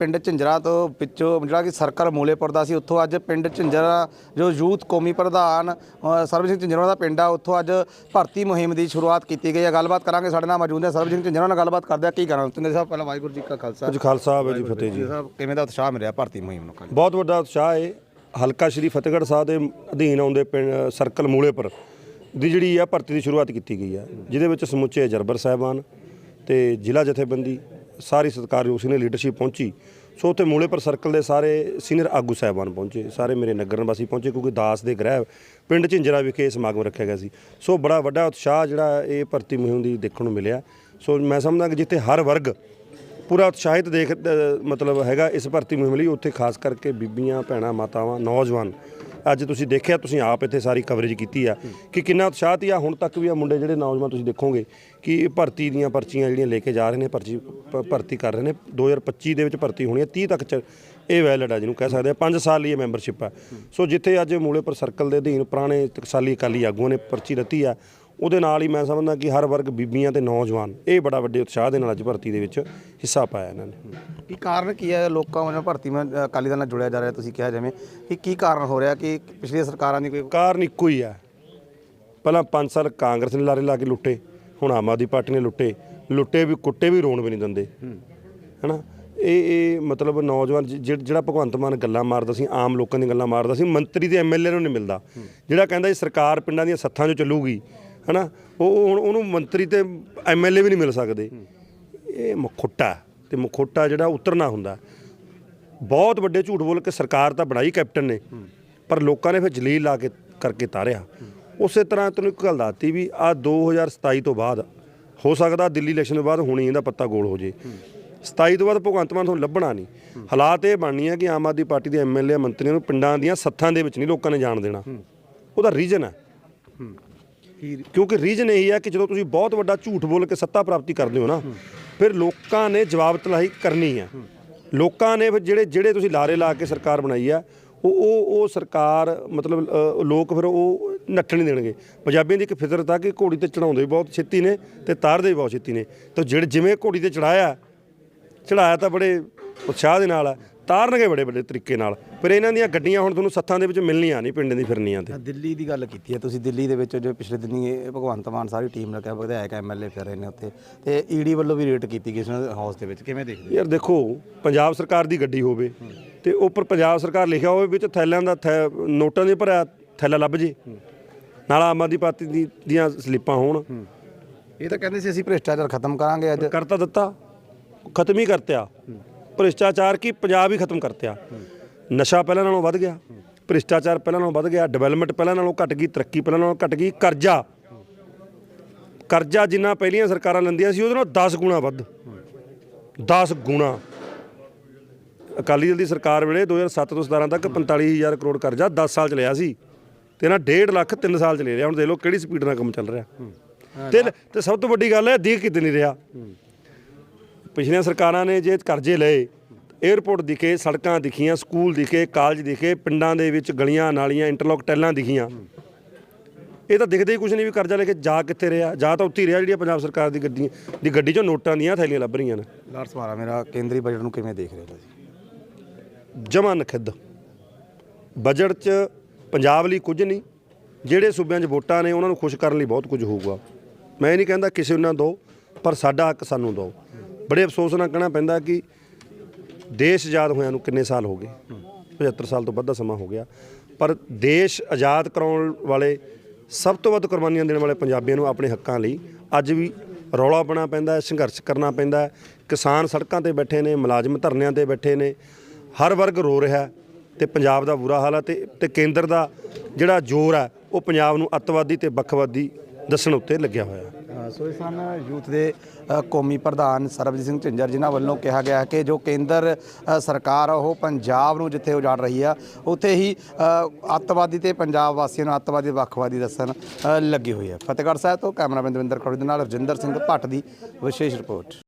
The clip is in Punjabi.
ਪਿੰਡ ਝਿੰਜਰਾ ਤੋਂ ਵਿੱਚੋਂ ਜਿਹੜਾ ਕਿ ਸਰਕਲ ਮੂਲੇਪੁਰ ਦਾ ਸੀ ਉੱਥੋਂ ਅੱਜ ਪਿੰਡ ਝਿੰਜਰਾ ਜੋ ਯੂਥ ਕੌਮੀ ਪ੍ਰਧਾਨ ਅ, ਸਰਬਜੀਤ ਸਿੰਘ ਝਿੰਜਰਾ ਦਾ ਪਿੰਡ ਆ ਉੱਥੋਂ ਅੱਜ ਭਰਤੀ ਮੁਹਿੰਮ ਦੀ ਸ਼ੁਰੂਆਤ ਕੀਤੀ ਗਈ ਹੈ ਗੱਲਬਾਤ ਕਰਾਂਗੇ ਸਾਡੇ ਨਾਲ ਮੌਜੂਦ ਹੈ ਸਰਬਜੀਤ ਸਿੰਘ ਝਿੰਜਰਾ ਨਾਲ ਗੱਲਬਾਤ ਕਰਦੇ ਆ। ਕੀ ਕਰਾਂ ਤੁੰਦੇ ਸਾਹਿਬ ਪਹਿਲਾਂ ਵਾਹਿਗੁਰੂ ਜੀ ਕਾ ਖਾਲਸਾ। ਜੀ ਖਾਲਸਾ ਜੀ ਫਤਿਹ ਜੀ। ਸਾਹਿਬ ਕਿਵੇਂ ਦਾ ਉਤਸ਼ਾਹ ਮਿਲਿਆ ਭਰਤੀ ਮੁਹਿੰਮ ਨੂੰ ਬਹੁਤ ਵੱਡਾ ਉਤਸ਼ਾਹ ਹੈ ਹਲਕਾ ਸ਼੍ਰੀ ਫਤਿਹਗੜ੍ਹ ਸਾਹਿਬ ਦੇ ਅਧੀਨ ਆਉਂਦੇ ਪਿੰਡ ਸਰਕਲ ਮੂਲੇਪੁਰ ਦੀ ਜਿਹੜੀ ਆ ਭਰਤੀ ਦੀ ਸ਼ੁਰੂਆਤ ਕੀਤੀ ਗਈ ਆ ਜਿਹਦੇ ਵਿੱਚ ਸਮੁੱਚੇ ਜਰਬਰ ਸਾਹਿਬਾਨ ਤੇ ਜ਼ਿਲ੍ਹਾ ਜਥੇਬੰਦੀ ਸਾਰੀ ਸਤਿਕਾਰਯੋਗ ਸੀਨੀਅਰ ਲੀਡਰਸ਼ਿਪ ਪਹੁੰਚੀ। ਸੋ ਉੱਥੇ ਮੂਲੇਪੁਰ ਸਰਕਲ ਦੇ ਸਾਰੇ ਸੀਨੀਅਰ ਆਗੂ ਸਾਹਿਬਾਨ ਪਹੁੰਚੇ। ਸਾਰੇ ਮੇਰੇ ਨਗਰ ਨਿਵਾਸੀ ਪਹੁੰਚੇ ਕਿਉਂਕਿ ਦਾਸ ਦੇ ਗ੍ਰਹਿ ਪਿੰਡ ਝਿੰਜਰਾ ਵਿਖੇ ਇਹ ਸਮਾਗਮ ਰੱਖਿਆ ਗਿਆ ਸੀ। ਸੋ ਬੜਾ ਵੱਡਾ ਉਤਸ਼ਾਹ ਜਿਹੜਾ ਇਹ ਭਰਤੀ ਮੁਹਿੰਮ ਦੀ ਦੇਖਣ ਨੂੰ ਮਿਲਿਆ। ਸੋ ਮੈਂ ਸਮਝਦਾ ਕਿ ਜਿੱਥੇ ਹਰ ਵਰਗ ਪੂਰਾ ਉਤਸ਼ਾਹਿਤ ਦੇਖ ਮਤਲਬ ਹੈਗਾ ਇਸ ਭਰਤੀ ਮੁਹਿੰਮ ਲਈ, ਉੱਥੇ ਖਾਸ ਕਰਕੇ ਬੀਬੀਆਂ, ਭੈਣਾਂ, ਮਾਤਾਵਾਂ, ਨੌਜਵਾਨ ਅੱਜ ਤੁਸੀਂ ਦੇਖਿਆ, ਤੁਸੀਂ ਆਪ ਇੱਥੇ ਸਾਰੀ ਕਵਰੇਜ ਕੀਤੀ ਆ ਕਿ ਕਿੰਨਾ ਉਤਸ਼ਾਹ ਉਤਸ਼ਾਹਤ ਆ। ਹੁਣ ਤੱਕ ਵੀ ਆ ਮੁੰਡੇ ਜਿਹੜੇ ਨੌਜਵਾਨ ਤੁਸੀਂ ਦੇਖੋਗੇ ਕਿ ਭਰਤੀ ਦੀਆਂ ਪਰਚੀਆਂ ਜਿਹੜੀਆਂ ਲੈ ਕੇ ਜਾ ਰਹੇ ਨੇ ਭਰਤੀ ਭਰਤੀ ਕਰ ਰਹੇ ਨੇ। 2025 ਦੇ ਵਿੱਚ ਭਰਤੀ ਹੋਣੀ ਹੈ 30 ਤੱਕ ਚ ਇਹ ਵੈਲਿਡ ਆ ਜਿਹਨੂੰ ਕਹਿ ਸਕਦੇ ਆ। 5 ਸਾਲ ਲਈ ਇਹ ਮੈਂਬਰਸ਼ਿਪ ਆ। ਸੋ ਜਿੱਥੇ ਅੱਜ ਮੂਲੇਪੁਰ ਸਰਕਲ ਦੇ ਅਧੀਨ ਪੁਰਾਣੇ ਟਕਸਾਲੀ ਅਕਾਲੀ ਆਗੂਆਂ ਨੇ ਪਰਚੀ ਦਿੱਤੀ ਆ ਉਹਦੇ ਨਾਲ ਹੀ ਮੈਂ ਸਮਝਦਾ ਕਿ ਹਰ ਵਰਗ ਬੀਬੀਆਂ ਤੇ ਨੌਜਵਾਨ ਇਹ ਬੜਾ ਵੱਡੇ ਉਤਸ਼ਾਹ ਦੇ ਨਾਲ ਅੱਜ ਭਰਤੀ ਦੇ ਵਿੱਚ ਹਿੱਸਾ ਪਾਇਆ ਇਹਨਾਂ ਨੇ। ਕੀ ਕਾਰਨ ਕੀ ਹੈ ਲੋਕਾਂ ਵੱਲੋਂ ਭਰਤੀ ਮੈਂ ਅਕਾਲੀ ਦਲ ਨਾਲ ਜੁੜਿਆ ਜਾ ਰਿਹਾ ਤੁਸੀਂ ਕਿਹਾ ਜਿਵੇਂ ਕਿ ਕੀ ਕਾਰਨ ਹੋ ਰਿਹਾ ਕਿ ਪਿਛਲੀਆਂ ਸਰਕਾਰਾਂ ਦੀ ਕੋਈ ਕਾਰਨ ਇੱਕੋ ਹੀ ਆ ਪਹਿਲਾਂ 5 ਸਾਲ ਕਾਂਗਰਸ ਨੇ ਲਾਰੇ ਲਾ ਕੇ ਲੁੱਟੇ ਹੁਣ ਆਮ ਆਦਮੀ ਪਾਰਟੀ ਨੇ ਲੁੱਟੇ ਲੁੱਟੇ ਵੀ ਕੁੱਟੇ ਵੀ ਰੋਣ ਵੀ ਨਹੀਂ ਦਿੰਦੇ। ਹੈਨਾ? ਇਹ ਇਹ ਮਤਲਬ ਨੌਜਵਾਨ ਜਿਹੜਾ ਭਗਵੰਤ ਮਾਨ ਗੱਲਾਂ ਮਾਰਦਾ ਸੀ ਆਮ ਲੋਕਾਂ ਦੀਆਂ ਗੱਲਾਂ ਮਾਰਦਾ ਸੀ ਮੰਤਰੀ ਤੇ ਐਮਐਲਏ ਨੂੰ ਨਹੀਂ ਮਿਲਦਾ। ਜਿਹੜਾ ਕਹਿੰਦਾ ਸੀ ਸਰਕਾਰ ਪਿੰਡਾਂ ਦੀਆਂ ਸੱਥਾਂ 'ਚ ਚੱਲੂਗੀ ਹੈਨਾ? ਉਹ ਉਹ ਹੁਣ ਉਹਨੂੰ ਮੰਤਰੀ ਤੇ ਐਮਐਲਏ ਵੀ ਨਹੀਂ ਮਿਲ ਸਕਦੇ। ਇਹ ਮਖੁੱਟਾ ਤੇ ਮਖੁੱਟਾ ਜਿਹੜਾ ਉਤਰਨਾ ਹੁੰਦਾ। ਬਹੁਤ ਵੱਡੇ ਝੂਠ ਬੋਲ ਕੇ ਸਰਕਾਰ ਤਾਂ ਬਣਾਈ ਕੈਪਟਨ ਨੇ। ਪਰ ਲੋਕਾਂ ਨੇ ਫਿਰ ਜਲੀਲ ਲਾ ਕੇ ਕਰਕੇ ਤਾਰਿਆ। ਉਸੇ ਤਰ੍ਹਾਂ ਤੈਨੂੰ ਇੱਕ ਗੱਲ ਦੱਸਤੀ ਵੀ ਆ 2027 ਤੋਂ ਬਾਅਦ ਹੋ ਸਕਦਾ ਦਿੱਲੀ ਇਲੈਕਸ਼ਨ ਤੋਂ ਬਾਅਦ ਹੁਣੀ ਇਹਦਾ ਪੱਤਾ ਗੋਲ ਹੋ ਜੇ। 27 ਤੋਂ ਬਾਅਦ ਭਗਵੰਤ ਮਾਨ ਤੁਹਾਨੂੰ ਲੱਭਣਾ ਨਹੀਂ। ਹਾਲਾਤ ਇਹ ਬਣਨੀ ਹੈ ਕਿ ਆਮ ਆਦਮੀ ਪਾਰਟੀ ਦੇ ਐਮਐਲਏ ਮੰਤਰੀਆਂ ਨੂੰ ਪਿੰਡਾਂ ਦੀਆਂ ਸੱਥਾਂ ਦੇ ਵਿੱਚ ਨਹੀਂ ਲੋਕਾਂ ਨੇ ਜਾਣ ਦੇਣਾ। ਉਹਦਾ ਰੀਜਨ ਹੈ। ਕਿਉਂਕਿ ਰੀਜਨ ਇਹੀ ਹੈ ਕਿ ਜਦੋਂ ਤੁਸੀਂ ਬਹੁਤ ਵੱਡਾ ਝੂਠ ਬੋਲ ਕੇ ਸੱਤਾ ਪ੍ਰਾਪਤੀ ਕਰਦੇ ਹੋ ਨਾ, ਫਿਰ ਲੋਕਾਂ ਨੇ ਜਵਾਬ ਤਲਾਹੀ ਕਰਨੀ ਹੈ ਲੋਕਾਂ ਨੇ ਫਿਰ ਜਿਹੜੇ ਜਿਹੜੇ ਤੁਸੀਂ ਲਾਰੇ ਲਾ ਕੇ ਸਰਕਾਰ ਬਣਾਈ ਆ, ਉਹ ਉਹ ਉਹ ਸਰਕਾਰ ਮਤਲਬ ਲੋਕ ਫਿਰ ਉਹ ਨੱਠਣ ਨਹੀਂ ਦੇਣਗੇ। ਪੰਜਾਬੀਆਂ ਦੀ ਇੱਕ ਫਿਤਰਤ ਆ ਕਿ ਘੋੜੀ ਤੇ ਚੜਾਉਂਦੇ ਵੀ ਬਹੁਤ ਛੇਤੀ ਨੇ ਤੇ ਤਾਰਦੇ ਵੀ ਬਹੁਤ ਛੇਤੀ ਨੇ। ਤਾਂ ਜਿਹੜੇ ਜਿਵੇਂ ਘੋੜੀ ਤੇ ਚੜਾਇਆ ਚੜਾਇਆ ਤਾਂ ਬੜੇ ਉਤਸ਼ਾਹ ਦੇ ਨਾਲ ਆ ਤਾਰਨਗੇ ਬੜੇ ਬੜੇ ਤਰੀਕੇ ਨਾਲ। ਫਿਰ ਇਹਨਾਂ ਦੀਆਂ ਗੱਡੀਆਂ ਹੁਣ ਤੁਹਾਨੂੰ ਸੱਥਾਂ ਦੇ ਵਿੱਚ ਮਿਲਣੀਆਂ ਨਹੀਂ ਪਿੰਡ ਦੀ ਫਿਰਨੀਆਂ ਤੇ। ਦਿੱਲੀ ਦੀ ਗੱਲ ਕੀਤੀ ਹੈ। ਤੁਸੀਂ ਦਿੱਲੀ ਦੇ ਵਿੱਚ ਜੋ ਪਿਛਲੇ ਦਿਨੀ ਭਗਵੰਤ ਮਾਨ ਸਾਰੀ ਟੀਮ ਰੱਖਿਆ ਵਿਧਾਇਕ ਐਮਐਲਏ ਫਿਰ ਰਹੇ ਨੇ ਉੱਥੇ। ਤੇ ਈਡੀ ਵੱਲੋਂ ਵੀ ਰੇਟ ਕੀਤੀ ਗਈ ਸੀ ਹਾਊਸ ਦੇ ਵਿੱਚ। ਕਿਵੇਂ ਦੇਖਦੇ ਯਾਰ ਦੇਖੋ ਪੰਜਾਬ ਸਰਕਾਰ ਦੀ ਗੱਡੀ ਹੋਵੇ ਤੇ ਉੱਪਰ ਪੰਜਾਬ ਸਰਕਾਰ ਲਿਖਿਆ ਹੋਵੇ ਵਿੱਚ ਥੈਲਿਆਂ ਦਾ ਨੋਟਾਂ ਦੇ ਭਰਿਆ ਥੈਲਾ ਲੱਭ ਜੇ। ਨਾਲ ਆਮ ਆਦਮੀ ਪਾਰਟੀ ਦੀਆਂ ਸਲਿੱਪਾਂ ਹੋਣ। ਇਹ ਤਾਂ ਕਹਿੰਦੇ ਸੀ ਅਸੀਂ ਭ੍ਰਿਸ਼ਟਾਚਾਰ ਖਤਮ ਕਰਾਂਗੇ ਅੱਜ। ਕਰਤਾ ਦਿੱਤਾ। ਖਤਮ ਹੀ ਕਰਤਿਆ। ਭ੍ਰਿਸ਼ਟਾਚਾਰ ਕੀ ਪੰਜਾਬ ਹੀ ਖਤਮ ਕਰਤਿਆ। ਨਸ਼ਾ ਪਹਿਲਾਂ ਨਾਲੋਂ ਵੱਧ ਗਿਆ ਭ੍ਰਿਸ਼ਟਾਚਾਰ ਪਹਿਲਾਂ ਨਾਲੋਂ ਵੱਧ ਗਿਆ ਡਿਵੈਲਪਮੈਂਟ ਪਹਿਲਾਂ ਨਾਲੋਂ ਘਟ ਗਈ ਤਰੱਕੀ ਪਹਿਲਾਂ ਨਾਲੋਂ ਘਟ ਗਈ ਕਰਜ਼ਾ। ਕਰਜ਼ਾ ਜਿੰਨਾ ਪਹਿਲੀਆਂ ਸਰਕਾਰਾਂ ਲੈਂਦੀਆਂ ਸੀ ਉਹਦੇ ਨਾਲੋਂ 10 ਗੁਣਾ ਵੱਧ। 10 ਗੁਣਾ। ਅਕਾਲੀ ਦਲ ਦੀ ਸਰਕਾਰ ਵੇਲੇ 2007 ਤੋਂ 17 ਤੱਕ 45000 ਕਰੋੜ ਕਰਜ਼ਾ 10 ਸਾਲ ਚ ਲਿਆ ਸੀ। ਤੇ ਨਾ 1.5 ਲੱਖ 3 ਸਾਲ ਚ ਲੈ ਲਿਆ। ਹੁਣ ਦੇਖ ਲਓ ਕਿਹੜੀ ਸਪੀਡ ਨਾਲ ਕੰਮ ਚੱਲ ਰਿਹਾ। ਤੇ ਤੇ ਸਭ ਤੋਂ ਵੱਡੀ ਗੱਲ ਹੈ ਦੇਖ ਕਿਤੇ ਨਹੀਂ ਰਿਹਾ। ਪਿਛਲੀਆਂ ਸਰਕਾਰਾਂ ਨੇ ਜੇ ਕਰਜ਼ੇ ਲਏ 에ਅਰਪੋਰਟ ਦਿਖੇ ਸੜਕਾਂ ਦਿਖੀਆਂ ਸਕੂਲ ਦਿਖੇ ਕਾਲਜ ਦਿਖੇ ਪਿੰਡਾਂ ਦੇ ਵਿੱਚ ਗਲੀਆਂ ਨਾਲੀਆਂ ਇੰਟਰਲੌਕ ਟੈਲਾਂ ਦਿਖੀਆਂ। ਇਹ ਤਾਂ ਦਿਖਦੇ ਹੀ ਕੁਝ ਨਹੀਂ ਵੀ ਕਰਜ਼ਾ ਲੈ ਕੇ ਜਾ ਕਿੱਥੇ ਰਿਹਾ ਜਾ ਤਾਂ ਉੱਥੇ ਰਿਹਾ ਜਿਹੜੀਆਂ ਪੰਜਾਬ ਸਰਕਾਰ ਦੀ ਗੱਡੀ ਦੀ ਗੱਡੀ 'ਚੋਂ ਨੋਟਾਂ ਦੀਆਂ ਥੈਲੀਆਂ ਲੱਭ ਰਹੀਆਂ ਨੇ। ਲਾਰਸ ਮਾਰਾ ਮੇਰਾ ਕੇਂਦਰੀ ਬਜਟ ਨੂੰ ਕਿਵੇਂ ਦੇਖ ਰਹੇ ਹੋ ਤੁਸੀਂ? ਜਮਾ ਬਜਟ 'ਚ ਪੰਜਾਬ ਲਈ ਕੁਝ ਨਹੀਂ ਜਿਹੜੇ ਸੂਬਿਆਂ 'ਚ ਵੋਟਾਂ ਨੇ ਉਹਨਾਂ ਨੂੰ ਖੁਸ਼ ਕਰਨ ਲਈ ਬਹੁਤ ਕੁਝ ਹੋਊਗਾ। ਮੈਂ ਇਹ ਨਹੀਂ ਕਹਿੰਦਾ ਕਿਸੇ ਨੂੰ ਨਾ ਦਿਓ ਪਰ ਸਾਡਾ ਹੱਕ ਸਾਨੂੰ ਦਿਓ। ਬੜੇ ਅਫਸੋਸ ਨਾਲ ਕਹਿਣਾ ਪੈਂਦਾ ਕਿ ਦੇਸ਼ ਆਜ਼ਾਦ ਹੋਇਆ ਨੂੰ ਕਿੰਨੇ ਸਾਲ ਹੋ ਗਏ? 75 ਸਾਲ ਤੋਂ ਵੱਧ ਦਾ ਸਮਾਂ ਹੋ ਗਿਆ। ਪਰ ਦੇਸ਼ ਆਜ਼ਾਦ ਕਰਾਉਣ ਵਾਲੇ ਸਭ ਤੋਂ ਵੱਧ ਕੁਰਬਾਨੀਆਂ ਦੇਣ ਵਾਲੇ ਪੰਜਾਬੀਆਂ ਨੂੰ ਆਪਣੇ ਹੱਕਾਂ ਲਈ ਅੱਜ ਵੀ ਰੌਲਾ ਪਾਉਣਾ ਪੈਂਦਾ ਹੈ, ਸੰਘਰਸ਼ ਕਰਨਾ ਪੈਂਦਾ ਹੈ। ਕਿਸਾਨ ਸੜਕਾਂ ਤੇ ਬੈਠੇ ਨੇ, ਮੁਲਾਜ਼ਮ ਧਰਨਿਆਂ ਤੇ ਬੈਠੇ ਨੇ। ਹਰ ਵਰਗ ਰੋ ਰਿਹਾ ਹੈ ਤੇ ਪੰਜਾਬ ਦਾ ਬੁਰਾ ਹਾਲ ਹੈ ਤੇ ਤੇ ਕੇਂਦਰ ਦਾ ਜਿਹੜਾ ਜ਼ੋਰ ਹੈ, ਉਹ ਪੰਜਾਬ ਨੂੰ ਅੱਤਵਾਦੀ ਤੇ ਵੱਖਵਾਦੀ ਦੱਸਣ ਉੱਤੇ ਲੱਗਿਆ ਹੋਇਆ ਹੈ। ਸੋ ਇਹ ਸਨ। ਯੂਥ ਦੇ ਅ, ਕੌਮੀ ਪ੍ਰਧਾਨ ਸਰਬਜੀਤ ਸਿੰਘ ਝਿੰਜਰ ਜਿਨ੍ਹਾਂ ਵੱਲੋਂ ਕਿਹਾ ਗਿਆ ਕਿ ਜੋ ਕੇਂਦਰ ਅ, ਸਰਕਾਰ ਆ ਉਹ ਪੰਜਾਬ ਨੂੰ ਜਿੱਥੇ ਉਜਾੜ ਰਹੀ ਆ ਉੱਥੇ ਹੀ ਅ, ਅੱਤਵਾਦੀ ਤੇ ਪੰਜਾਬ ਵਾਸੀਆਂ ਨੂੰ ਅੱਤਵਾਦੀ ਵੱਖਵਾਦੀ ਦੱਸਣ ਅ, ਲੱਗੀ ਹੋਈ ਹੈ ਫਤਿਹਗੜ੍ਹ ਸਾਹਿਬ ਤੋਂ ਕੈਮਰਾਮੈਨ ਦਵਿੰਦਰ ਖੜੂ ਦੇ ਨਾਲ ਰਜਿੰਦਰ ਸਿੰਘ ਭੱਟ ਦੀ ਵਿਸ਼ੇਸ਼ ਰਿਪੋਰਟ।